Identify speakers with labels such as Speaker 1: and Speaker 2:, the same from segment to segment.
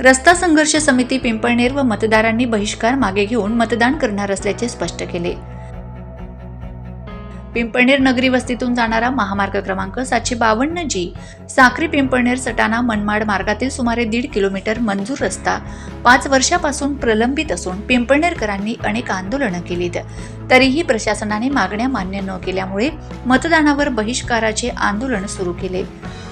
Speaker 1: रस्ता संघर्ष समिती पिंपळनेर व मतदारांनी बहिष्कार मागे घेऊन मतदान करणार असल्याचे स्पष्ट केले. पिंपळनेर नगरी वस्तीतून जाणारा महामार्ग क्रमांक सातशे बावन्न जी. साक्री पिंपळनेर सटाणा मनमाड मार्गातील सुमारे दीड किलोमीटर मंजूर रस्ता पाच वर्षापासून प्रलंबित असून पिंपळनेरकरांनी अनेक आंदोलनं केलीत. तरीही प्रशासनाने मागण्या मान्य न केल्यामुळे मतदानावर बहिष्काराचे आंदोलन सुरू केले.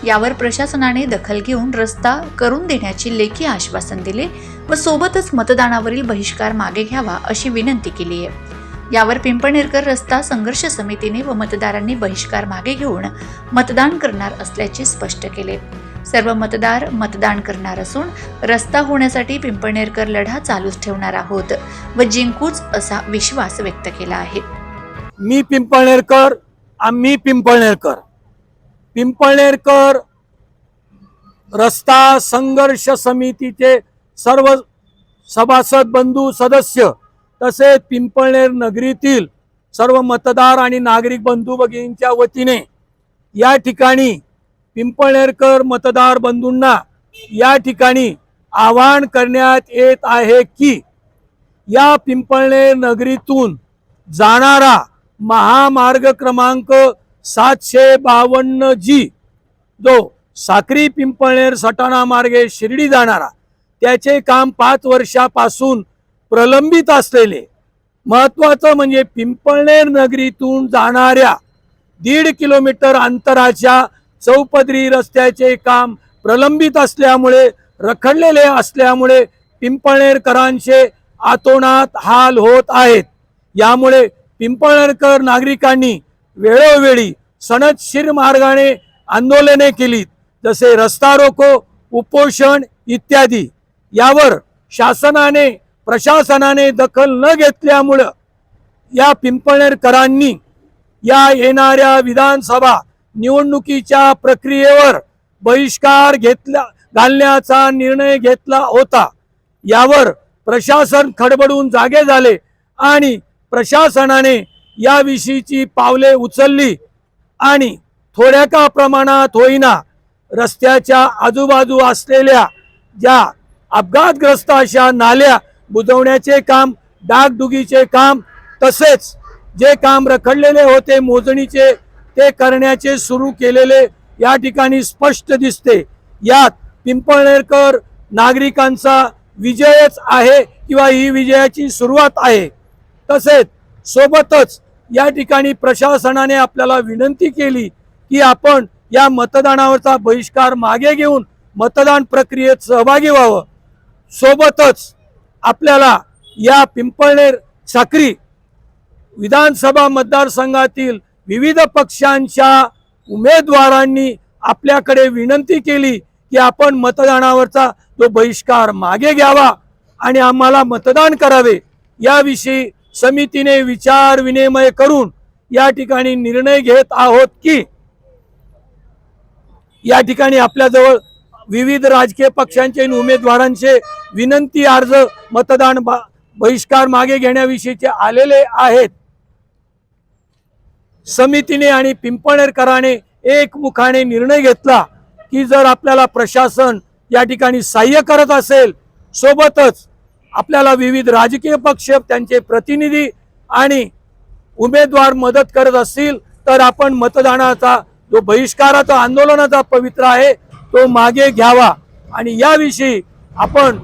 Speaker 1: यावर प्रशासनाने दखल घेऊन रस्ता करून देण्याची लेखी आश्वासन दिले व सोबतच मतदानावरील बहिष्कार मागे घ्यावा अशी विनंती केली आहे यावर पिंपणेरकर रस्ता संघर्ष समितीने व मतदारांनी बहिष्कार मागे घेऊन मतदान करणार असल्याचे स्पष्ट केले. सर्व मतदार मतदान करणार असून रस्ता होण्यासाठी पिंपणेरकर लढा चालूच ठेवणार आहोत व जिंकूच असा विश्वास व्यक्त केला आहे.
Speaker 2: मी पिंपळनेरकर आम्ही पिंपळनेरकर. पिंपळनेरकर रस्ता संघर्ष समितीचे सर्व सभासद बंधू सदस्य तसेच पिंपळनेर नगरीतील सर्व मतदार आणि नागरिक बंधू भगिनींच्या वतीने या ठिकाणी पिंपळनेरकर मतदार बंधूंना या ठिकाणी आवाहन करण्यात येत आहे की या पिंपळनेर नगरीतून जाणारा महामार्ग क्रमांक सातशे बावन्न जी जो साक्री पिंपळनेर सटाणा मार्गे शिर्डी जाणारा त्याचे काम पाच वर्षापासून प्रलंबित असलेले. महत्वाचं म्हणजे पिंपळनेर नगरीतून जाणाऱ्या दीड किलोमीटर अंतराच्या चौपदरी रस्त्याचे काम प्रलंबित असल्यामुळे रखडलेले असल्यामुळे पिंपळनेरकरांचे आतोनात हाल होत आहेत. यामुळे पिंपळनेरकर नागरिकांनी वेळोवेळी सणदशीर मार्गाने आंदोलने केली जसे रस्ता रोको उपोषण इत्यादी. यावर शासनाने प्रशासनाने दखल न घेतल्यामुळं या पिंपळनेरकरांनी या येणाऱ्या विधानसभा निवडणुकीच्या प्रक्रियेवर बहिष्कार घेतला घालण्याचा निर्णय घेतला होता. यावर प्रशासन खडबडून जागे झाले आणि प्रशासनाने याविषयीची पावले उचलली आणि थोड्या का प्रमाणात होईना रस्त्याच्या आजूबाजू असलेल्या ज्या अपघातग्रस्त अशा नाल्या बुजवण्याचे काम डागडुगीचे काम तसेच जे काम रखडलेले होते मोजणीचे ते करण्याचे सुरू केलेले या ठिकाणी स्पष्ट दिसते. यात पिंपळनेरकर नागरिकांचा विजयच आहे किंवा ही विजयाची सुरुवात आहे. तसेच सोबतच या ठिकाणी प्रशासनाने आपल्याला विनंती केली की आपण या मतदानावरचा बहिष्कार मागे घेऊन मतदान प्रक्रियेत सहभागी व्हावं. सोबतच आपल्याला या पिंपळनेर साक्री विधानसभा मतदारसंघातील विविध पक्षांच्या उमेदवारांनी आपल्याकडे विनंती केली की आपण मतदानावरचा तो बहिष्कार मागे घ्यावा आणि आम्हाला मतदान करावे. याविषयी समितीने विचार विनिमय करून या ठिकाणी निर्णय घेत आहोत की या ठिकाणी आपल्याजवळ विविध राजकीय पक्षांचे आणि उमेदवारांचे विनंती अर्ज मतदान बहिष्कार मागे घेण्याविषयीचे आलेले आहेत. समितीने आणि पिंपणेरकराने एकमुखाने निर्णय घेतला की जर आपल्याला प्रशासन या ठिकाणी सहाय्य करत असेल सोबतच आपल्याला विविध राजकीय पक्ष त्यांचे प्रतिनिधी आणि उमेदवार मदत करत असतील तर आपण मतदानाचा जो बहिष्काराचा आंदोलनाचा पवित्र आहे तो मागे घ्यावा. आणि याविषयी आपण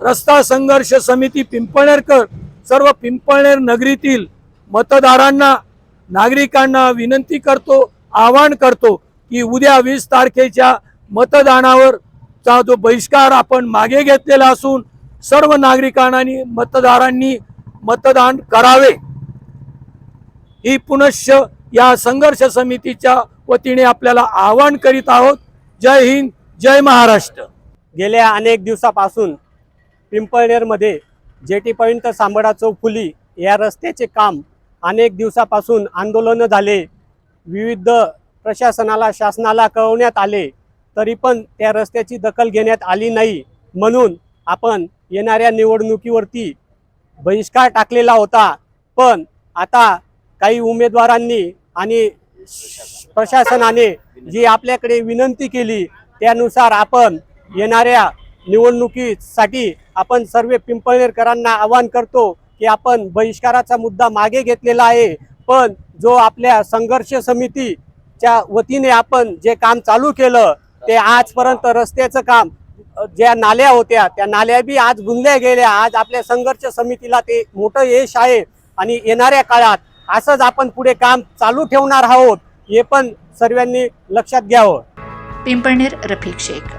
Speaker 2: रस्ता संघर्ष समिती पिंपळनेरकर सर्व पिंपळनेर नगरीतील मतदारांना नागरिकांना विनंती करतो आवाहन करतो की उद्या वीस तारखेच्या मतदानावर चा जो बहिष्कार आपण मागे घेतलेला असून सर्व नागरिकांना मतदारांनी मतदान करावे. ही पुनश्च या संघर्ष समितीच्या वतीने आपल्याला आवाहन करीत आहोत. जय हिंद जय महाराष्ट्र.
Speaker 3: गेल्या अनेक दिवसापासून पिंपळनेरमध्ये जेटी पॉईंट सांबडा चौक फुली या रस्त्याचे काम अनेक दिवसापासून आंदोलनं झाले. विविध प्रशासनाला शासनाला कळवण्यात आले तरी पण त्या रस्त्याची दखल घेण्यात आली नाही म्हणून आपण येणाऱ्या निवडणुकीवरती बहिष्कार टाकलेला होता. पण आता काही उमेदवारांनी आणि प्रशासनाने जी आपल्याकडे विनंती केली त्यानुसार आपण येणाऱ्या निवडणुकीसाठी आपण सर्व पिंपळनेरकरांना आवाहन करतो की आपण बहिष्काराचा मुद्दा मागे घेतलेला आहे. पण जो आपल्या संघर्ष समितीच्या वतीने आपण जे काम चालू केलं ते आजपर्यंत रस्त्याचं काम ज्या नाल्या होत्या त्या नाल्या बी आज गुंजल्या गेल्या. आज आपल्या संघर्ष समितीला ते मोठं यश आहे. आणि येणाऱ्या काळात असंच आपण पुढे काम चालू ठेवणार आहोत. हे पण सर्वांनी लक्षात घ्यावं.
Speaker 1: पिंपळनेर रफिक शेख.